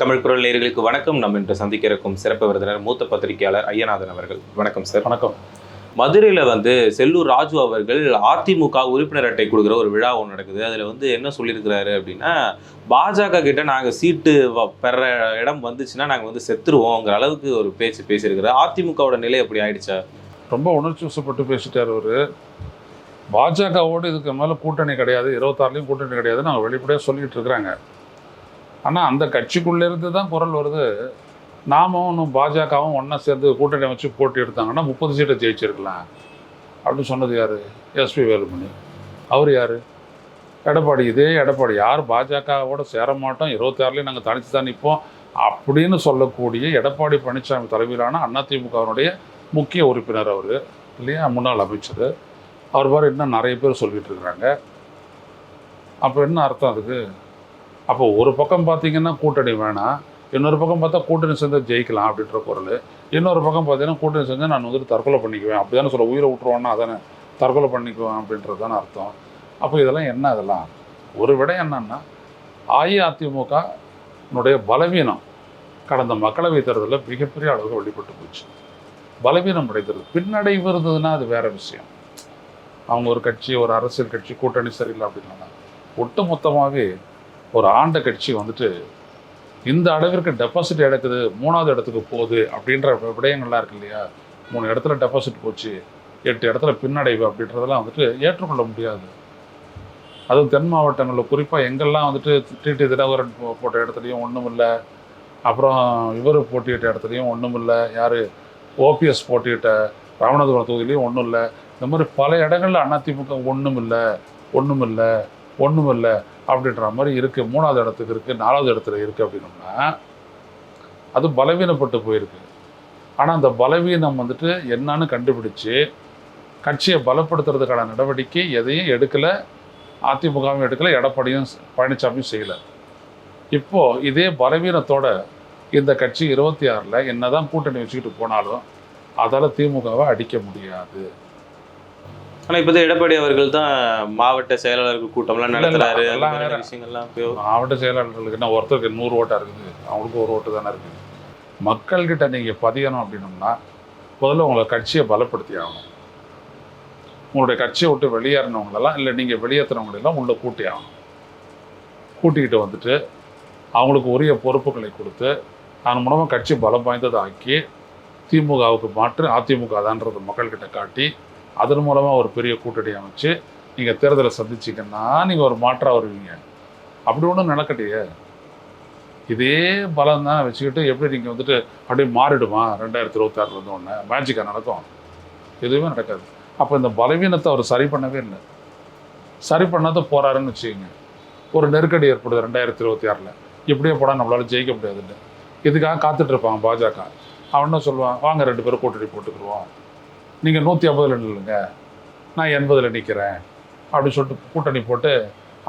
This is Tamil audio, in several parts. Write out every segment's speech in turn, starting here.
தமிழ் குரல் நேயர்களுக்கு வணக்கம். நம்ம இன்று சந்திக்க இருக்கும் சிறப்பு விருந்தினர் மூத்த பத்திரிகையாளர் ஐயநாதன் அவர்கள். வணக்கம் சார். வணக்கம். மதுரையில் வந்து செல்லூர் ராஜு அவர்கள் அதிமுக உறுப்பினர் அட்டை கொடுக்குற ஒரு விழா ஒன்று நடக்குது. அதில் வந்து என்ன சொல்லியிருக்கிறாரு அப்படின்னா பாஜக கிட்ட நாங்கள் சீட்டு பெற இடம் வந்துச்சுன்னா நாங்கள் வந்து செத்துருவோங்கிற அளவுக்கு ஒரு பேச்சு பேசியிருக்கிறார். அதிமுகவோட நிலை அப்படி ஆயிடுச்சா? ரொம்ப உணர்ச்சி வசப்பட்டு பேசிட்டார் அவரு. பாஜகவோடு இதுக்கு மேலே கூட்டணி கிடையாது. இருபத்தாறுலையும் கூட்டணி கிடையாது நாங்கள் வெளிப்படையாக சொல்லிட்டு இருக்கிறாங்க. ஆனால் அந்த கட்சிக்குள்ளேருந்து தான் குரல் வருது. நாமும் பாஜகவும் ஒன்றா சேர்ந்து கூட்டணி வச்சு போட்டி எடுத்தாங்கன்னா முப்பது சீட்டை ஜெயிச்சிருக்கலாம். அப்படின்னு சொன்னது யார்? எஸ்பி வேலுமணி. அவர் யார்? எடப்பாடி. இதே எடப்பாடி. யார் பாஜகவோட சேர மாட்டோம்? இருபத்தாறுலேயும் நாங்கள் தனித்து தான் நிற்போம் அப்படின்னு சொல்லக்கூடிய எடப்பாடி பழனிசாமி தலைமையிலான அதிமுகவினுடைய முக்கிய உறுப்பினர் அவர் இல்லையா? முன்னாள் அமைச்சர். அவர் பாரு இன்னும் நிறைய பேர் சொல்லிகிட்டு இருக்கிறாங்க. அப்போ என்ன அர்த்தம் அதுக்கு? அப்போ ஒரு பக்கம் பார்த்தீங்கன்னா கூட்டணி வேணாம் இன்னொரு பக்கம் பார்த்தா கூட்டணி சேர்ந்து ஜெயிக்கலாம் அப்படின்ற குரல் இன்னொரு பக்கம் பார்த்தீங்கன்னா கூட்டணி செஞ்சால் நான் வந்துட்டு தற்கொலை பண்ணிக்குவேன். அப்படி தானே சொல்ல உயிரை விட்டுருவோன்னா அதானே தற்கொலை பண்ணிக்குவேன் அப்படின்றது தானே அர்த்தம். அப்போ இதெல்லாம் என்ன அதெல்லாம்? ஒரு விட என்னன்னா அஇஅதிமுக பலவீனம் கடந்த மக்களவைத் தேர்தலில் மிகப்பெரிய அளவுக்கு வெளிப்பட்டு போச்சு. பலவீனம் அடைந்தது. பின்னடைவு இருந்ததுன்னா அது வேற விஷயம். அவங்க ஒரு கட்சி ஒரு அரசியல் கட்சி கூட்டணி சரியில்லை அப்படின்னா ஒட்டு மொத்தமாகவே ஒரு ஆண்ட கட்சி வந்துட்டு இந்த அளவிற்கு டெபாசிட் எடுக்குது மூணாவது இடத்துக்கு போகுது அப்படின்ற விடயங்கள்லாம் இருக்கு இல்லையா? மூணு இடத்துல டெபாசிட் போச்சு எட்டு இடத்துல பின்னடைவு அப்படின்றதெல்லாம் வந்துட்டு ஏற்றுக்கொள்ள முடியாது. அதுவும் தென் மாவட்டங்களில் குறிப்பாக எங்கெல்லாம் வந்துட்டு டிடி தினகரன் போ- போட்ட இடத்துலையும் ஒன்றும் இல்லை அப்புறம் இவர் போட்டியிட்ட இடத்துலையும் ஒன்றும் இல்லை யார் ஓபிஎஸ் போட்டியிட்ட ராமநாதபுரம் தொகுதியிலையும் ஒன்றும் இல்லை இந்த மாதிரி பல இடங்களில் அதிமுக ஒன்றும் இல்லை ஒன்றும் இல்லை. ஒன்றும் இல்லை அப்படின்ற மாதிரி இருக்குது மூணாவது இடத்துக்கு இருக்குது நாலாவது இடத்துல இருக்குது அப்படின்னோம்னா அது பலவீனப்பட்டு போயிருக்கு. ஆனால் அந்த பலவீனம் வந்துட்டு என்னன்னு கண்டுபிடிச்சு கட்சியை பலப்படுத்துறதுக்கான நடவடிக்கை எதையும் எடுக்கலை அதிமுகவும் எடுக்கலை எடப்பாடியும் பழனிசாமியும் செய்யலை. இப்போ இதே பலவீனத்தோட இந்த கட்சி இருபத்தி ஆறில் என்னதான் கூட்டணி வச்சுக்கிட்டு போனாலும் அதால் திமுகவை அடிக்க முடியாது. ஆனால் இப்போ எடப்பாடி அவர்கள் தான் மாவட்ட செயலாளர்கள் கூட்டம்லாம் இல்ல, இல்ல, நடத்துறாரு. விஷயங்கள்லாம் மாவட்ட செயலாளர்களுக்கு என்ன ஒருத்தருக்கு நூறு ஓட்டா இருக்குது. அவங்களுக்கு ஒரு ஓட்டு தானே இருக்குது. மக்கள்கிட்ட நீங்கள் பதியணும் அப்படின்னம்னா முதல்ல உங்களை கட்சியை பலப்படுத்தி ஆகணும். உங்களுடைய கட்சியை விட்டு வெளியேறினவங்களெல்லாம் இல்லை நீங்கள் வெளியேற்றினவங்களெல்லாம் உள்ளே கூட்டி ஆகணும். கூட்டிக்கிட்டு வந்துட்டு அவங்களுக்கு உரிய பொறுப்புகளை கொடுத்து அதன் மூலமாக கட்சி பலம் வாய்ந்ததை ஆக்கி திமுகவுக்கு மாற்று அதிமுக தான்றது மக்கள்கிட்ட காட்டி அதன் மூலமாக ஒரு பெரிய கூட்டணி அமைச்சு நீங்கள் தேர்தலை சந்திச்சிங்கன்னா நீங்கள் ஒரு மாற்றாக வருவீங்க. அப்படி ஒன்றும் நடக்கலையே. இதே பலம் தான் வச்சுக்கிட்டு எப்படி நீங்கள் வந்துட்டு அப்படியே மாறிடுமா? ரெண்டாயிரத்தி இருபத்தாறுல இருந்து ஒன்று மேஜிக்காக நடக்கும். எதுவுமே நடக்காது. அப்போ இந்த பலவீனத்தை அவர் சரி பண்ணவே இல்லை. சரி பண்ணாத போறாருன்னு வச்சுக்கோங்க. ஒரு நெருக்கடி ஏற்படுது ரெண்டாயிரத்தி இருபத்தி ஆறில். இப்படியே போனால் நம்மளால் ஜெயிக்க முடியாதுன்னு. இதுக்காக காத்துட்ருப்பான் பாஜக. அவன் என்ன சொல்லுவான்? வாங்க ரெண்டு பேரும் கூட்டணி போட்டுக்கிடுவோம் நீங்கள் நூற்றி ஐம்பதுல நில்லுங்க. நான் எண்பதில் நிற்கிறேன் அப்படின்னு சொல்லிட்டு கூட்டணி போட்டு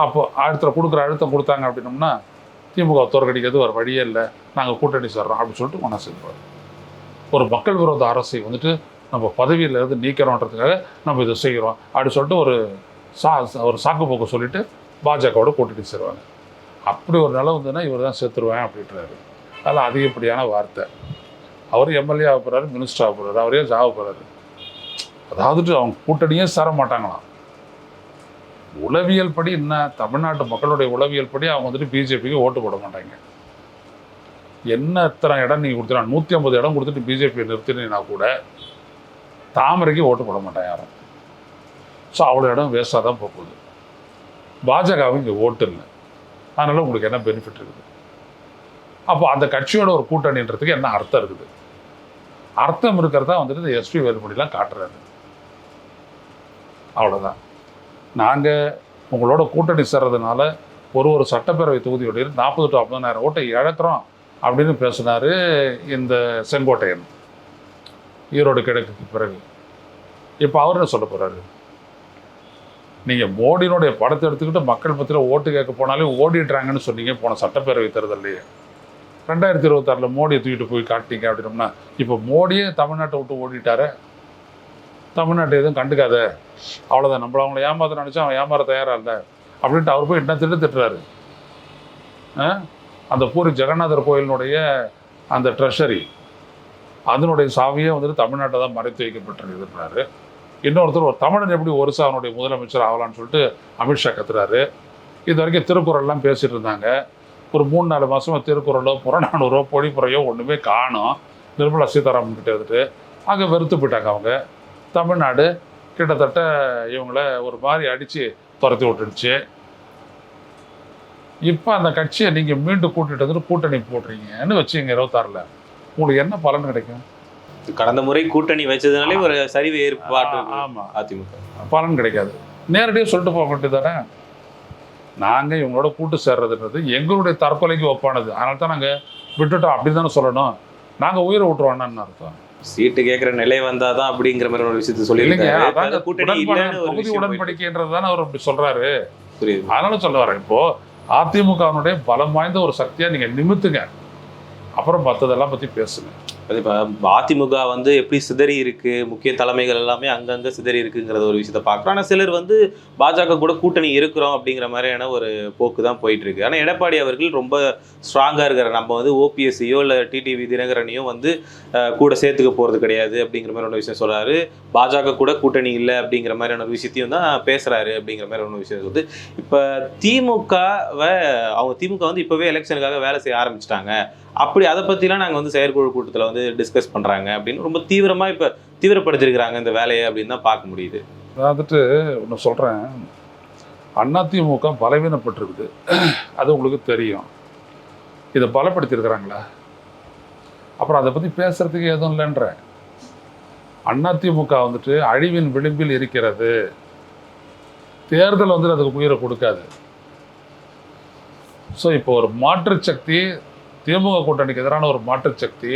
அப்போ அழுத்தம் கொடுக்குற அழுத்தம் கொடுத்தாங்க அப்படின்னோம்னா திமுக தோற்கடிக்கிறது ஒரு வழியே இல்லை. நாங்கள் கூட்டணி சேர்றோம் அப்படின்னு சொல்லிட்டு ஒன்றா செல்வார் ஒரு மக்கள் விரோத அரசை வந்துட்டு நம்ம பதவியிலேருந்து நீக்கிறோன்றதுக்காக நம்ம இதை செய்கிறோம் அப்படின்னு சொல்லிட்டு ஒரு சா ஒரு சாக்கு போக்கு சொல்லிட்டு பாஜகவோட கூட்டணி சேருவாங்க. அப்படி ஒரு நிலை வந்ததுன்னா இவர் தான் சேர்த்துருவேன் அப்படின்றாரு. அதெல்லாம் அதிகப்படியான வார்த்தை. அவர் எம்எல்ஏ ஆக போகிறாரு மினிஸ்டர் ஆக போகிறாரு அவரே ஜாக போகிறாரு அதாவது அவங்க கூட்டணியே சேர மாட்டாங்களாம். உளவியல் படி என்ன? தமிழ்நாட்டு மக்களுடைய உளவியல் படி அவங்க வந்துட்டு பிஜேபிக்கு ஓட்டு போட மாட்டாங்க. என்ன எத்தனை இடம் நீங்கள் கொடுத்தா நூற்றி ஐம்பது இடம் கொடுத்துட்டு பிஜேபி நிறுத்தினா கூட தாமரைக்கு ஓட்டு போட மாட்டாங்க யாரும். ஸோ அவ்வளோ இடம் வேஸ்ட்டாக தான் போகுது. பாஜகவும் இங்கே ஓட்டு இல்லை. அதனால் உங்களுக்கு என்ன பெனிஃபிட் இருக்குது? அப்போ அந்த கட்சியோட ஒரு கூட்டணின்றதுக்கு என்ன அர்த்தம் இருக்குது? அர்த்தம் இருக்கிறதா வந்துட்டு இந்த எஸ்பி வேலுமணிலாம் காட்டுறாரு. அவ்வளோதான் நாங்கள் உங்களோட கூட்டணி சேர்றதுனால ஒரு ஒரு சட்டப்பேரவை தொகுதியோட நாற்பது டு ஐம்பதாயிரம் ஓட்டை இழக்கிறோம் அப்படின்னு பேசினார் இந்த செங்கோட்டையன். ஈரோடு கிழக்குக்கு பிறகு. இப்போ அவர் என்ன சொல்ல போகிறாரு நீங்கள் மோடியினுடைய படத்தை எடுத்துக்கிட்டு மக்கள் மத்தியில் ஓட்டு கேட்க போனாலே ஓடிடுறாங்கன்னு சொன்னீங்க போன சட்டப்பேரவை தேர்தல்லையே. ரெண்டாயிரத்தி இருபத்தாறில் மோடியை தூக்கிட்டு போய் காட்டிங்க அப்படின்னோம்னா இப்போ மோடியே தமிழ்நாட்டை விட்டு ஓடிட்டாரே தமிழ்நாட்டை எதுவும் கண்டுக்காத. அவ்வளோதான் நம்மள அவங்கள ஏமாத்த நினச்சா அவன் ஏமாற தயாராக இல்லை? அப்படின்ட்டு அவர் போய் என்ன திட்டு திட்டுறாரு. ஆ? அந்த பூரி ஜெகநாதர் கோயிலினுடைய அந்த ட்ரெஷரி அதனுடைய சாவியே வந்துட்டு தமிழ்நாட்டை தான் மறைத்து வைக்கப்பட்டிருக்கிறாரு இன்னொருத்தர் ஒரு தமிழன் எப்படி ஒரிசா அவனுடைய முதலமைச்சர் ஆகலான்னு சொல்லிட்டு அமித்ஷா கத்துறாரு. இது வரைக்கும் திருக்குறள்லாம் பேசிட்டு இருந்தாங்க. ஒரு மூணு நாலு மாதமாக திருக்குறளோ புறநானூறோ பொழிப்புறையோ ஒன்றுமே காணும். நிர்மலா சீதாராமன் கிட்ட இருந்துட்டு அங்கே வெறுத்து போயிட்டாங்க அவங்க. தமிழ்நாடு கிட்டத்தட்ட இவங்கள ஒரு மாதிரி அடித்து துரத்தி விட்டுடுச்சு. இப்போ அந்த கட்சியை நீங்கள் மீண்டும் கூட்டிட்டு வந்து கூட்டணி போடுறீங்கன்னு வச்சுங்க இருபத்தாறில். உங்களுக்கு என்ன பலன் கிடைக்கும்? கடந்த முறை கூட்டணி வச்சதுனாலே ஒரு சரிவு ஏற்பாட்டு ஆமாம் அதிமுக. பலன் கிடைக்காது. நேரடியாக சொல்லிட்டு போக வேண்டியதானே நாங்கள் இவங்களோட கூட்டு சேர்றதுன்றது எங்களுடைய தற்கொலைக்கு ஒப்பானது. அதனால தான் நாங்கள் விட்டுட்டோம். அப்படி தானே சொல்லணும். நாங்கள் உயிரை விட்டுருவோம்னு அர்த்தம். சீட்டு கேட்கிற நிலை வந்தாதான் அப்படிங்கிற மாதிரி ஒரு விஷயத்த இப்ப கூட்டணி தொகுதி உடன்படிக்கைன்றது தானே அவர் அப்படி சொல்றாரு. புரியுது. அதனால சொல்ல வரேன். இப்போ அதிமுகவினுடைய பலம் வாய்ந்த ஒரு சக்தியா நீங்க நிமித்துங்க. அப்புறம் மற்றதெல்லாம் பத்தி பேசுங்க. இப்போ அதிமுக வந்து எப்படி சிதறி இருக்கு முக்கிய தலைமைகள் எல்லாமே அங்கங்கே சிதறி இருக்குங்கிறத ஒரு விஷயத்த பார்க்குறோம் ஆனால் சிலர் வந்து பாஜக கூட கூட்டணி இருக்கிறோம் அப்படிங்கிற மாதிரியான ஒரு போக்கு தான் போயிட்டு இருக்கு ஆனால் எடப்பாடி அவர்கள் ரொம்ப ஸ்ட்ராங்காக இருக்கிற நம்ம வந்து ஓபிஎஸ்சியோ இல்லை டிடிவி தினகரனையோ வந்து கூட சேர்த்துக்க போகிறது கிடையாது அப்படிங்கிற மாதிரி ஒரு விஷயம் சொல்கிறாரு பாஜக கூட கூட்டணி இல்லை அப்படிங்கிற மாதிரியான ஒரு விஷயத்தையும் தான் பேசுகிறாரு அப்படிங்கிற மாதிரி ஒன்று விஷயம் வந்து இப்போ திமுகவை அவங்க திமுக வந்து இப்போவே எலெக்ஷனுக்காக வேலை செய்ய ஆரம்பிச்சிட்டாங்க. அப்படி அதை பற்றிலாம் நாங்கள் வந்து செயற்குழு கூட்டத்தில் வந்து டிஸ்கஸ் பண்ணுறாங்க அப்படின்னு ரொம்ப தீவிரமாக இப்போ தீவிரப்படுத்திருக்கிறாங்க இந்த வேலையை அப்படின்னு தான் பார்க்க முடியுது. வந்துட்டு ஒன்று சொல்கிறேன் அதிமுக பலவீனப்பட்டிருக்குது. அது உங்களுக்கு தெரியும். இதை பலப்படுத்தியிருக்கிறாங்களா? அப்புறம் அதை பற்றி பேசுறதுக்கு எதுவும் இல்லைன்றேன். அதிமுக வந்துட்டு அழிவின் விளிம்பில் இருக்கிறது. தேர்தல் வந்து அதுக்கு உயிரை கொடுக்காது. ஸோ இப்போ ஒரு மாற்றுச்சக்தி திமுக கூட்டணிக்கு எதிரான ஒரு மாற்றுச்சக்தி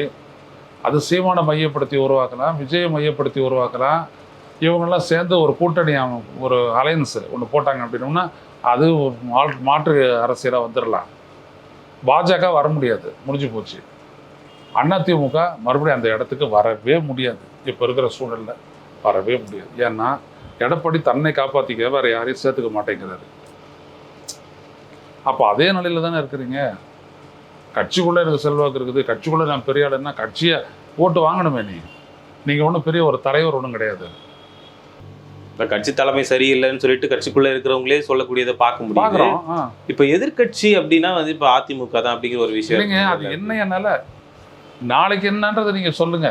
அது சீமானை மையப்படுத்தி உருவாக்கலாம் விஜயை மையப்படுத்தி உருவாக்கலாம். இவங்கெல்லாம் சேர்ந்து ஒரு கூட்டணி ஒரு அலையன்ஸு ஒன்று போட்டாங்க அப்படின்னோம்னா அது மா- மாற்று அரசியலாக வந்துடலாம் பாஜக வர முடியாது முடிஞ்சு போச்சு. அதிமுக மறுபடியும் அந்த இடத்துக்கு வரவே முடியாது. இப்போ இருக்கிற சூழலில் வரவே முடியாது. ஏன்னா எடப்பாடி தன்னை காப்பாற்றிக்க வேற யாரையும் சேர்த்துக்க மாட்டேங்கிறாரு. அப்போ அதே நிலையில தானே இருக்கிறீங்க? கட்சிக்குள்ளே எனக்கு செல்வாக்கு இருக்குது. கட்சிக்குள்ளே நான் பெரிய ஆளுன்னா கட்சியை ஓட்டு வாங்கணுமே நீ. நீங்கள் ஒன்றும் பெரிய ஒரு தலைவர் ஒன்றும் கிடையாது. இப்போ கட்சி தலைமை சரியில்லைன்னு சொல்லிட்டு கட்சிக்குள்ளே இருக்கிறவங்களே சொல்லக்கூடியதை பார்க்க ஆ. இப்போ எதிர்க்கட்சி அப்படின்னா வந்து இப்போ அதிமுக தான் அப்படிங்கிற ஒரு விஷயம் இல்லைங்க அது. என்னைய நிலை நாளைக்கு என்னன்றதை நீங்கள் சொல்லுங்க.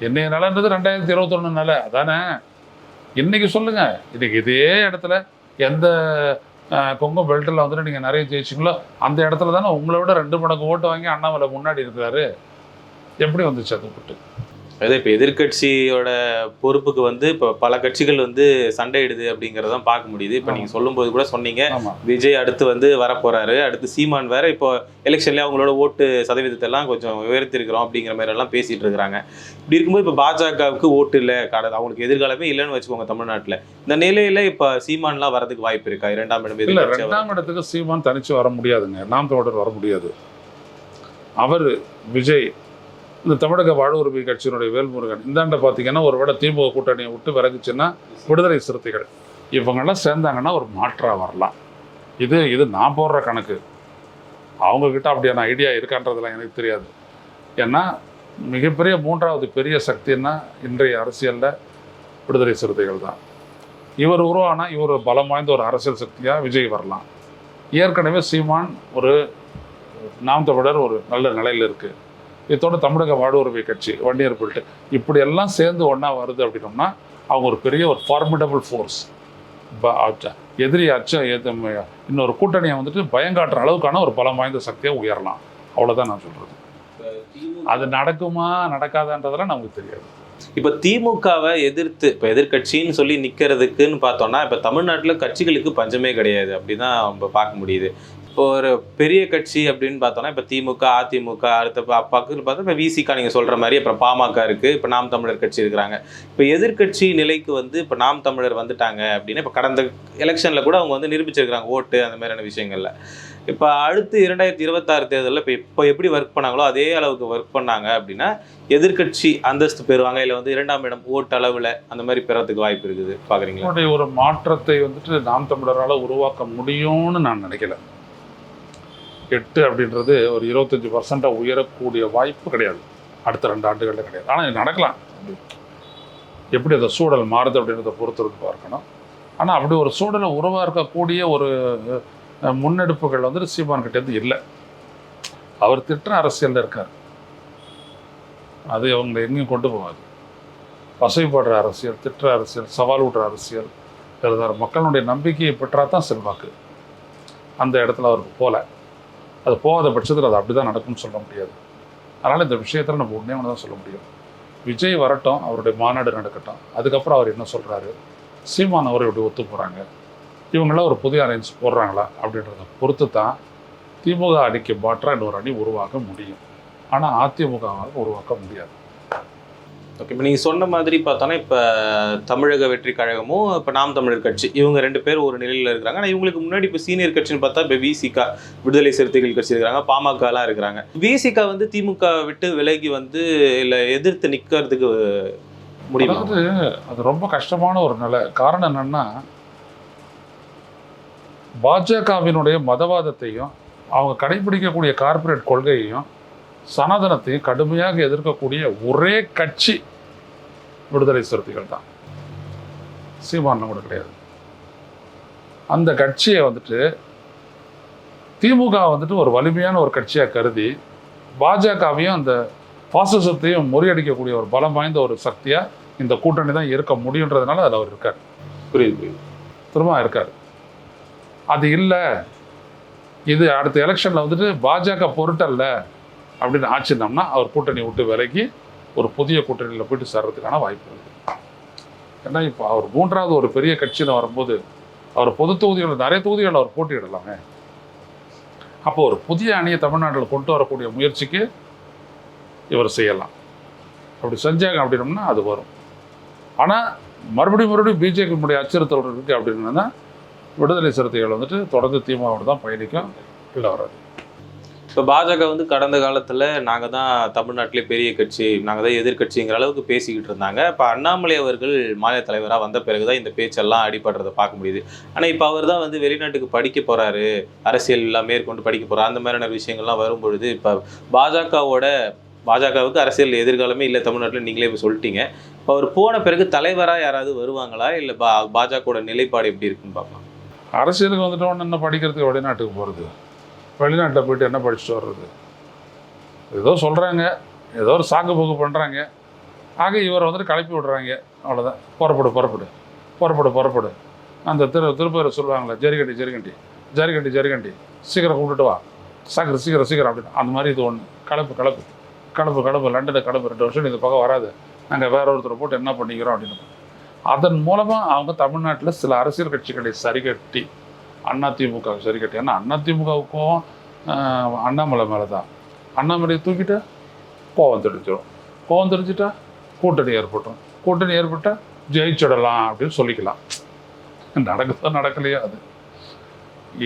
என்னைய நிலைன்றது ரெண்டாயிரத்தி இருபத்தொன்னு நிலை அதானே? இன்னைக்கு சொல்லுங்க. இன்னைக்கு இதே இடத்துல எந்த கொங்கு பெல்ட்டில் வந்துட்டு நீங்கள் நிறைய ஜெயிச்சிங்களோ அந்த இடத்துல தானே உங்களை விட ரெண்டு மடங்கு ஓட்டு வாங்கி அண்ணாமலை முன்னாடி இருக்கிறாரு. எப்படி வந்துச்சு அது விட்டு அதாவது இப்போ எதிர்க்கட்சியோட பொறுப்புக்கு வந்து இப்போ பல கட்சிகள் வந்து சண்டையிடுது அப்படிங்கிறதான் பார்க்க முடியுது. இப்போ நீங்கள் சொல்லும்போது கூட சொன்னீங்க. விஜய் அடுத்து வந்து வரப்போறாரு. அடுத்து சீமான் வேற. இப்போ எலெக்ஷன்ல அவங்களோட ஓட்டு சதவீதத்தை எல்லாம் கொஞ்சம் உயர்த்திருக்கிறோம் அப்படிங்கிற மாதிரி எல்லாம் பேசிட்டு இருக்கிறாங்க. இப்படி இருக்கும்போது இப்போ பாஜகவுக்கு ஓட்டு இல்லை. கடை அவங்களுக்கு எதிர்காலமே இல்லைன்னு வச்சுக்கோங்க தமிழ்நாட்டில். இந்த நிலையில இப்போ சீமான்லாம் வரதுக்கு வாய்ப்பு இருக்கா? இரண்டாம் இடம் இல்ல ரெண்டாம் இடத்துக்கு சீமான் தனிச்சு வர முடியாதுங்க. நாம் தமிழர் வர முடியாது. அவர் விஜய் இந்த தமிழக வாழ்வுரிமை கட்சியினுடைய வேல்முருகன். இந்தாண்ட பார்த்தீங்கன்னா ஒரு வேளை திமுக கூட்டணியை விட்டு விலகுச்சுன்னா விடுதலை சிறுத்தைகள். இவங்கெல்லாம் சேர்ந்தாங்கன்னா ஒரு மாற்றாக வரலாம். இது இது நான் போடுற கணக்கு. அவங்கக்கிட்ட அப்படியான ஐடியா இருக்கான்றதெல்லாம் எனக்கு தெரியாது. ஏன்னா மிகப்பெரிய மூன்றாவது பெரிய சக்தின்னா இன்றைய அரசியலில் விடுதலை சிறுத்தைகள் தான். இவர் உருவானா இவர் பலம் வாய்ந்த ஒரு அரசியல் சக்தியாக விஜய் வரலாம். ஏற்கனவே சீமான் ஒரு நாம் தமிழர் ஒரு நல்ல நிலையில் இருக்குது இதோட தமிழக வாழ்வுரிமை கட்சி வன்னியர் பில்ட்டு இப்படி எல்லாம் சேர்ந்து ஒன்றா வருது அப்படின்னோம்னா அவங்க ஒரு பெரிய ஒரு ஃபார்மிடபிள் ஃபோர்ஸ் எதிரி அச்சம் எது- இன்னொரு கூட்டணியை வந்துட்டு பயங்காட்டுற அளவுக்கான ஒரு பலம் வாய்ந்த சக்தியாக உயரலாம். அவ்வளோதான் நான் சொல்கிறது அது நடக்குமா நடக்காதான்றதெல்லாம் நமக்கு தெரியாது. இப்போ திமுகவை எதிர்த்து இப்போ எதிர்க்கட்சின்னு சொல்லி நிற்கிறதுக்குன்னு பார்த்தோம்னா இப்போ தமிழ்நாட்டில் கட்சிகளுக்கு பஞ்சமே கிடையாது. அப்படிதான் நம்ம பார்க்க முடியுது. இப்போ ஒரு பெரிய கட்சி அப்படின்னு பார்த்தோம்னா இப்போ திமுக அதிமுக அடுத்த பக்கத்தில் பார்த்தா இப்போ விசிகா நீங்கள் சொல்கிற மாதிரி அப்புறம் பாமக இருக்குது இப்போ நாம் தமிழர் கட்சி இருக்கிறாங்க. இப்போ எதிர்க்கட்சி நிலைக்கு வந்து இப்போ நாம் தமிழர் வந்துட்டாங்க அப்படின்னா இப்போ கடந்த எலெக்ஷனில் கூட அவங்க வந்து நிரூபிச்சிருக்கிறாங்க ஓட்டு அந்த மாதிரியான விஷயங்களில். இப்போ அடுத்து இரண்டாயிரத்தி இருபத்தாறு தேர்தலில் இப்போ இப்போ எப்படி ஒர்க் பண்ணாங்களோ அதே அளவுக்கு ஒர்க் பண்ணாங்க அப்படின்னா எதிர்க்கட்சி அந்தஸ்து பெறுவாங்க. இல்லை வந்து இரண்டாம் இடம் ஓட்டு அளவில் அந்த மாதிரி பெறத்துக்கு வாய்ப்பு இருக்குது. பார்க்குறீங்களா ஒரு மாற்றத்தை வந்துட்டு நாம் தமிழரால் உருவாக்க முடியும்னு நான் நினைக்கல. எட்டு அப்படின்றது ஒரு இருபத்தஞ்சி பர்சண்ட்டாக உயரக்கூடிய வாய்ப்பு கிடையாது. அடுத்த ரெண்டு ஆண்டுகளில் கிடையாது. ஆனால் இது நடக்கலாம். எப்படி அந்த சூழல் மாறுது அப்படின்றத பொறுத்து பார்க்கணும். ஆனால் அப்படி ஒரு சூழலை உருவாக்கக்கூடிய ஒரு முன்னெடுப்புகள் வந்துட்டு சீமான் கிட்டேருந்து இல்லை. அவர் திட்டுற அரசியலில் இருக்கார். அது அவங்கள எங்கேயும் கொண்டு போகாது. பசைப்படுற அரசியல் திட்டுற அரசியல் சவால் விடுற அரசியல் எழுதுகிற மக்களுடைய நம்பிக்கையை பெற்றால் தான் செல்வாக்கு. அந்த இடத்துல அவருக்கு போகல அது போகாத பட்சத்தில் அது அப்படி தான் நடக்கும்னு சொல்ல முடியாது. அதனால் இந்த விஷயத்தில் நம்ம உண்மையாக தான் சொல்ல முடியும். விஜய் வரட்டும் அவருடைய மாநாடு நடக்கட்டும். அதுக்கப்புறம் அவர் என்ன சொல்கிறாரு சீமான் அவர் இப்படி ஒத்து போகிறாங்க இவங்களாம் ஒரு புதிய அரேஞ்ச் போடுறாங்களா? அப்படின்றத பொறுத்து தான் திமுக அணிக்கு மாற்றாக இன்னொரு அணி உருவாக்க முடியும். ஆனால் அதிமுகவால் உருவாக்க முடியாது. ஓகே இப்போ நீங்கள் சொன்ன மாதிரி பார்த்தோன்னா இப்போ தமிழக வெற்றி கழகமும் இப்போ நாம் தமிழர் கட்சி இவங்க ரெண்டு பேர் ஒரு நிலையில் இருக்கிறாங்க. ஆனால் இவங்களுக்கு முன்னாடி இப்போ சீனியர் கட்சின்னு பார்த்தா இப்போ விசிகா விடுதலை சிறுத்தைகள் கட்சி இருக்கிறாங்க பாமகலாம் இருக்கிறாங்க. விசிகா வந்து திமுக விட்டு விலகி வந்து இல்லை எதிர்த்து நிற்கிறதுக்கு முடியும்? அது ரொம்ப கஷ்டமான ஒரு நிலை. காரணம் என்னென்னா பாஜகவினுடைய மதவாதத்தையும் அவங்க கடைபிடிக்கக்கூடிய கார்ப்பரேட் கொள்கையையும் சனாதனத்தையும் கடுமையாக எதிர்க்கக்கூடிய ஒரே கட்சி விடுதலை சிறுத்தைகள் தான். சீமானம் கூட கிடையாது. அந்த கட்சியை வந்துட்டு திமுக வந்துட்டு ஒரு வலிமையான ஒரு கட்சியாக கருதி பாஜகவையும் அந்த பாசிசத்தையும் முறியடிக்கக்கூடிய ஒரு பலம் வாய்ந்த ஒரு சக்தியாக இந்த கூட்டணி தான் இருக்க முடியுன்றதுனால அதில் அவர் இருக்கார். புரியுது புரியுது. திரும்ப இருக்கார். அது இல்லை. இது அடுத்த எலெக்ஷனில் வந்துட்டு பாஜக பொருட்டல்ல. அப்படின்னு ஆச்சுனோம்னா அவர் கூட்டணி விட்டு விலகி ஒரு புதிய கூட்டணியில் போயிட்டு சேர்றதுக்கான வாய்ப்பு இருக்குது ஏன்னா இப்போ அவர் மூன்றாவது ஒரு பெரிய கட்சியில் வரும்போது அவர் பொது தொகுதிகள் நிறைய தொகுதிகளில் அவர் போட்டியிடலாமே. அப்போ ஒரு புதிய அணியை தமிழ்நாட்டில் கொண்டு வரக்கூடிய முயற்சிக்கு இவர் செய்யலாம். அப்படி செஞ்சாங்க அப்படின்னோம்னா அது வரும். ஆனால் மறுபடியும் மறுபடியும் பிஜேபியினுடைய அச்சுறுத்தல் இருக்குது அப்படின்னா விடுதலை சிறுத்தைகள் வந்துட்டு தொடர்ந்து திமுகவோடு தான் பயணிக்கும். இல்லை வராது. இப்போ பாஜக வந்து கடந்த காலத்தில் நாங்கள் தான் தமிழ்நாட்டிலே பெரிய கட்சி நாங்கள் தான் எதிர்க்கட்சிங்கிற அளவுக்கு பேசிக்கிட்டு இருந்தாங்க. இப்போ அண்ணாமலை அவர்கள் மாநில தலைவராக வந்த பிறகு தான் இந்த பேச்செல்லாம் அடிபடுறதை பார்க்க முடியுது. ஆனால் இப்போ அவர் தான் வந்து வெளிநாட்டுக்கு படிக்க போகிறாரு அரசியல் எல்லாம் மேற்கொண்டு படிக்க போகிறார் அந்த மாதிரியான விஷயங்கள்லாம் வரும்பொழுது இப்போ பாஜகவோட பாஜகவுக்கு அரசியல் எதிர்காலமே இல்லை தமிழ்நாட்டில் நீங்களே இப்போ சொல்லிட்டீங்க. இப்போ அவர் போன பிறகு தலைவராக யாராவது வருவாங்களா? இல்லை பா பாஜகவோட நிலைப்பாடு எப்படி இருக்குன்னு பார்ப்போம். அரசியலுக்கு வந்துட்டு ஒன்று என்ன படிக்கிறதுக்கு வெளிநாட்டுக்கு போகிறது வெளிநாட்டில் போயிட்டு என்ன படிச்சுட்டு வர்றது? ஏதோ சொல்கிறாங்க ஏதோ ஒரு சாக்கு போக்கு பண்ணுறாங்க ஆக இவரை வந்துட்டு கிளப்பி விடுறாங்க. அவ்வளோதான் புறப்படு புறப்படு. புறப்படு புறப்படு. அந்த திரு திருப்பூரை சொல்லுவாங்களே ஜரிகண்டி ஜரிகண்டி. ஜரிகண்டி ஜரிகண்டி. சீக்கிரம் கூப்பிட்டுட்டு வா. சீக்கிரம் சீக்கிரம் சீக்கிரம் அப்படின்னு. அந்த மாதிரி இது ஒன்று கலப்பு கலப்பு கலப்பு கலப்பு லண்டனில் கலப்பு ரெண்டு வருஷம் இந்த பக்கம் வராது. நாங்கள் வேற ஒருத்தரை போட்டு என்ன பண்ணிக்கிறோம் அப்படின்னு. அதன் மூலமாக அவங்க தமிழ்நாட்டில் சில அரசியல் கட்சிகளை சரிகட்டி அதிமுக சரிகட்டி ஏன்னா அதிமுகவுக்கும் அண்ணாமலை மேலே தான் அண்ணாமலையை தூக்கிட்டு கோவம் தெரிஞ்சிடும் கோவம் தெரிஞ்சிட்டா கூட்டணி ஏற்பட்டும் கூட்டணி ஏற்பட்டால் ஜெயிச்சிடலாம் அப்படின்னு சொல்லிக்கலாம். நடக்குதோ நடக்கலையோ அது.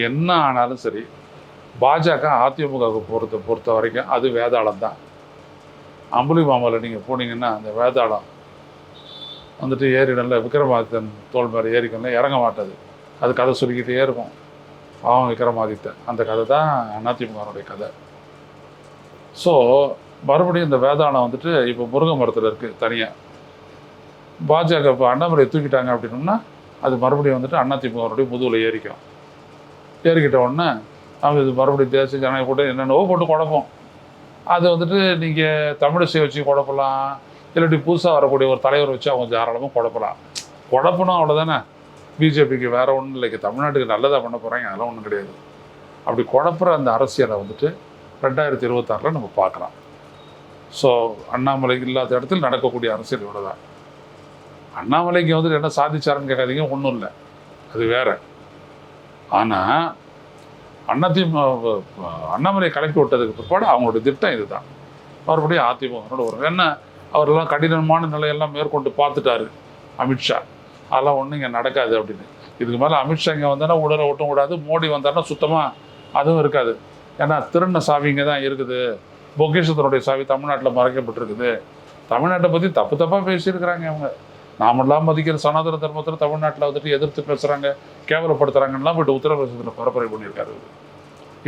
என்ன ஆனாலும் சரி பாஜக அதிமுகவுக்கு பொறுத்த பொறுத்த வரைக்கும் அது வேதாளம் தான் அம்புலி மாமாவில் நீங்கள் போனீங்கன்னா அந்த வேதாளம் வந்துட்டு ஏறிடல விக்ரமாதித்தன் தோல் மேலே ஏறிக்கணும் இறங்க மாட்டாது. அது கதை சொல்லிக்கிட்டே இருக்கும். பாவம் விக்ரமாதித்தன். அந்த கதை தான் அதிமுகனுடைய கதை. ஸோ மறுபடியும் இந்த வேதாளம் வந்துட்டு இப்போ முருங்கை மரத்தில் இருக்குது தனியாக பாஜக இப்போ அண்ணாமலையை தூக்கிட்டாங்க அப்படின்னோம்னா அது மறுபடியும் வந்துட்டு அதிமுகனுடைய முதுகில் ஏறிக்கும். ஏறிக்கிட்ட உடனே அவங்க இது மறுபடியும் தேசிய ஜனநாயக கூட்டம் என்னென்னவோ போட்டு குழப்பம். அது வந்துட்டு நீங்கள் தமிழிசை வச்சு குழப்பலாம். இல்லாட்டி புதுசாக வரக்கூடிய ஒரு தலைவர் வச்சு அவங்க தாராளமாக குழப்பலாம். குழப்பணும் அவ்வளோதானே பிஜேபிக்கு வேறு ஒன்றும் இல்லை. தமிழ்நாட்டுக்கு நல்லதாக பண்ண போகிறாங்க அதெல்லாம் ஒன்றும் கிடையாது. அப்படி குழப்புற அந்த அரசியலை வந்துட்டு ரெண்டாயிரத்தி இருபத்தாறில் நம்ம பார்க்கலாம். ஸோ அண்ணாமலை இல்லாத இடத்தில் நடக்கக்கூடிய அரசியல் இவ்வளோ தான் அண்ணாமலைக்கு வந்துட்டு என்ன சாதிச்சாருன்னு கேட்காதீங்க. ஒன்றும் இல்லை. அது வேற. ஆனால் அதிமுக அண்ணாமலை கலக்கி விட்டதுக்கு பிற்பாடு அவங்களோட திட்டம் இதுதான். மறுபடியும் அதிமுகனோட ஒரு என்ன? அவரெல்லாம் கடினமான நிலையெல்லாம் மேற்கொண்டு பார்த்துட்டாரு அமித்ஷா. அதெல்லாம் ஒன்றும் இங்கே நடக்காது அப்படின்னு. இதுக்கு மேலே அமித்ஷா இங்கே வந்தானா உடலை ஓட்டும் கூடாது. மோடி வந்தாருன்னா சுத்தமாக அதுவும் இருக்காது. ஏன்னா திருண்ண சாவி இங்கே தான் இருக்குது. பொக்கேஷத்தனுடைய சாவி தமிழ்நாட்டில் மறைக்கப்பட்டிருக்குது. தமிழ்நாட்டை பற்றி தப்பு தப்பாக பேசியிருக்கிறாங்க அவங்க நாமெல்லாம் மதிக்கிற சனாதன தர்மத்தில் தமிழ்நாட்டில் வந்துட்டு எதிர்த்து பேசுகிறாங்க கேவலப்படுத்துகிறாங்கலாம் போயிட்டு உத்தரப்பிரதேசத்தில் பரப்புரை பண்ணியிருக்காரு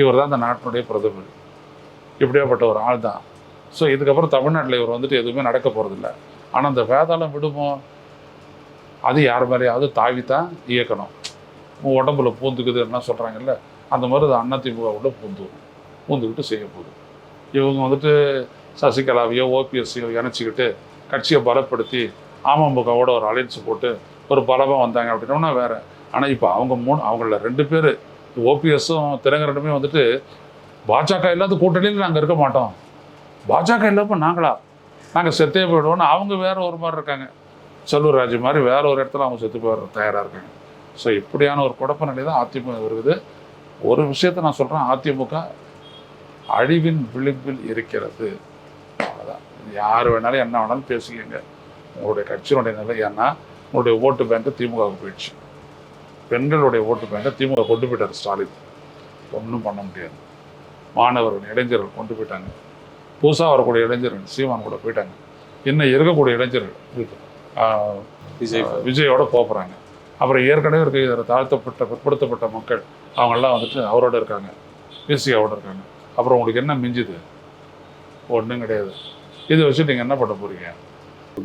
இவர். தான் இந்த நாட்டினுடைய பிரதமர். இப்படியாப்பட்ட ஒரு ஆள் தான். ஸோ இதுக்கப்புறம் தமிழ்நாட்டில் இவர் வந்துட்டு எதுவுமே நடக்க போகிறதில்ல ஆனால் அந்த வேதாளம் விடுமோ? அது யார் மேலேயாவது தாவி தான் இயக்கணும். உடம்புல பூந்துக்குது என்ன சொல்கிறாங்கல்ல அந்த மாதிரி அது அதிமுக உள்ள பூந்து பூந்துக்கிட்டு செய்ய போகுது. இவங்க வந்துட்டு சசிகலாவையோ ஓபிஎஸ்சியோ இணைச்சிக்கிட்டு கட்சியை பலப்படுத்தி அமமுகவோட ஒரு அலையன்ஸ் போட்டு ஒரு பலமாக வந்தாங்க அப்படின்னோம்னா வேறு. ஆனால் இப்போ அவங்க மூணு அவங்கள ரெண்டு பேர் ஓபிஎஸ்ஸும் தினகரனுமே வந்துட்டு பாஜக இல்லாத கூட்டணியில் நாங்கள் இருக்க மாட்டோம். பாஜக இல்லாமல் நாங்களா? நாங்கள் செத்தே போயிடுவோம்னு அவங்க வேற ஒரு மாதிரி இருக்காங்க. செல்லூர் ராஜு மாதிரி வேற ஒரு இடத்துல அவங்க செத்து போயிட தயாராக இருக்காங்க. ஸோ இப்படியான ஒரு குழப்ப நிலை தான் அதிமுக இருக்குது. ஒரு விஷயத்த நான் சொல்கிறேன் அதிமுக அழிவின் விளிம்பில் இருக்கிறது. அவ்வளோதான் யார் வேணாலும் என்ன வேணாலும் பேசிக்கங்க. உங்களுடைய கட்சியினுடைய நிலை ஏன்னா உங்களுடைய ஓட்டு பேங்க்கு திமுகவுக்கு போயிடுச்சு. பெண்களுடைய ஓட்டு பேங்கை திமுக கொண்டு போயிட்டார் ஸ்டாலின். ஒன்றும் பண்ண முடியாது. மாணவர்கள் இளைஞர்கள் கொண்டு போயிட்டாங்க. புதுசாக வரக்கூடிய இளைஞர்கள் சீமான் கூட போயிட்டாங்க. இன்னும் இருக்கக்கூடிய இளைஞர்கள் இருக்குது விஜய் விஜயோட போகிறாங்க அப்புறம் ஏற்கனவே இருக்க தாழ்த்தப்பட்ட பிற்படுத்தப்பட்ட மக்கள் அவங்கெல்லாம் வந்துட்டு அவரோட இருக்காங்க. பிசியோட இருக்காங்க. அப்புறம் உங்களுக்கு என்ன மிஞ்சுது? ஒன்றும் கிடையாது. இதை வச்சு நீங்கள் என்ன பண்ண போறீங்க?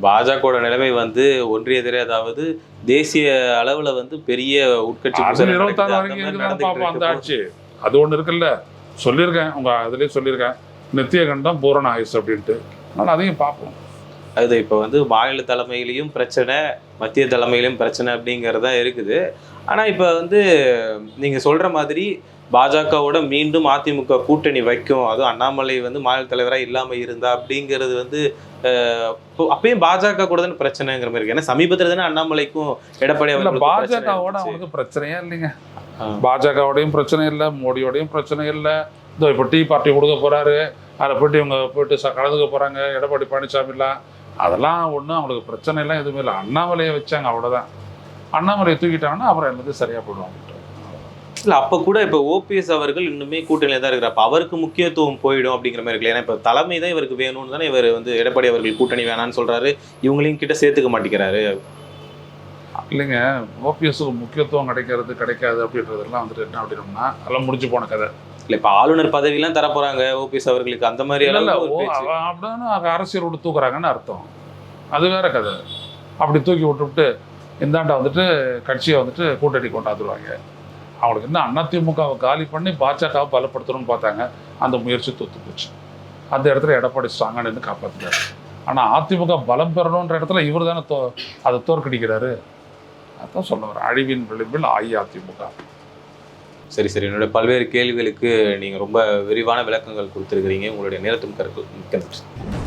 பாஜகவோட நிலைமை வந்து ஒன்றிய எதிரே அதாவது தேசிய அளவுல வந்து பெரிய உட்கட்சி இருபத்தாறு வரைக்கும் பார்ப்போம் அந்த ஆட்சி. அது ஒன்று இருக்குல்ல. சொல்லியிருக்கேன் உங்க அதுலேயே சொல்லியிருக்கேன். நித்திய கண்டம் பூரண ஆயுஸ் அப்படின்ட்டு. அதையும் பார்ப்போம். அது இப்போ வந்து மாநில தலைமையிலையும் பிரச்சனை மத்திய தலைமையிலையும் பிரச்சனை அப்படிங்கிறதா இருக்குது. ஆனால் இப்போ வந்து நீங்கள் சொல்கிற மாதிரி பாஜகவோட மீண்டும் அதிமுக கூட்டணி வைக்கும். அதுவும் அண்ணாமலை வந்து மாநில தலைவராக இல்லாமல் இருந்தா அப்படிங்கிறது வந்து அப்பயும் பாஜக கூட தானே பிரச்சனைங்கிற மாதிரி இருக்கு. ஏன்னா சமீபத்தில் தானே அண்ணாமலைக்கும் எடப்பாடி பாஜகவோட. அவனுக்கு பிரச்சனையே இல்லைங்க. பாஜகவோடையும் பிரச்சனை இல்லை மோடியோடையும் பிரச்சனை இல்லை. இதோ இப்போ டீ பார்ட்டி கொடுக்க போறாரு. அதில் போயிட்டு இவங்க போயிட்டு கலந்துக்க போறாங்க. எடப்பாடி பழனிசாமிலாம். அதெல்லாம் ஒன்றும் அவங்களுக்கு பிரச்சனை எல்லாம் எதுவுமே இல்லை. அண்ணாமலையை வச்சாங்க அவ்வளோதான் அண்ணாமலையை தூக்கிட்டாங்கன்னா அப்புறம் எல்லாத்தையும் சரியா போயிடுவாங்க இல்ல அப்ப கூட இப்ப ஓபிஎஸ் அவர்கள் இன்னுமே கூட்டணியில தான் இருக்கிற அப்ப அவருக்கு முக்கியத்துவம் போயிடும் அப்படிங்கிற மாதிரி இருக்குல்ல ஏன்னா இப்ப தலைமை தான் இவருக்கு வேணும்னு தானே இவர் வந்து எடப்பாடி அவர்கள் கூட்டணி வேணாம்னு சொல்றாரு. இவங்களையும் கிட்ட சேர்த்துக்க மாட்டேங்கிறாரு. இல்லைங்க ஓபிஎஸ்க்கு முக்கியத்துவம் கிடைக்கிறது கிடைக்காது அப்படின்றதெல்லாம் வந்துட்டு என்ன அப்படின்னோம்னா அதெல்லாம் முடிஞ்சு போன கதை. இல்ல இப்ப ஆளுநர் பதவி எல்லாம் தர போறாங்க ஓபிஎஸ் அவர்களுக்கு அந்த மாதிரி அப்படின்னா அவங்க அரசியல் விட்டு தூக்குறாங்கன்னு அர்த்தம். அது வேற கதை. அப்படி தூக்கி விட்டுவிட்டு இந்தாண்ட வந்துட்டு கட்சியை வந்துட்டு கூட்டணி கொண்டாந்துருவாங்க. அவங்களுக்கு என்ன அதிமுகவை காலி பண்ணி பாஜகவை பலப்படுத்தணும்னு பார்த்தாங்க. அந்த முயற்சி தோத்து போச்சு. அந்த இடத்துல எடப்பாடி ஸ்ட்ராங்காக நின்று காப்பாற்றிட்டாரு ஆனால் அதிமுக பலம் பெறணுன்ற இடத்துல இவர் தானே தோ அதை தோற்கடிக்கிறாரு. அதான் சொல்ல வரேன். அழிவின் விளிம்பில் அஇஅதிமுக. சரி சரி. என்னோட பல்வேறு கேள்விகளுக்கு நீங்கள் ரொம்ப விரிவான விளக்கங்கள் கொடுத்துருக்கிறீங்க. உங்களுடைய நேரத்தும் கருத்து மிக்க நன்றி.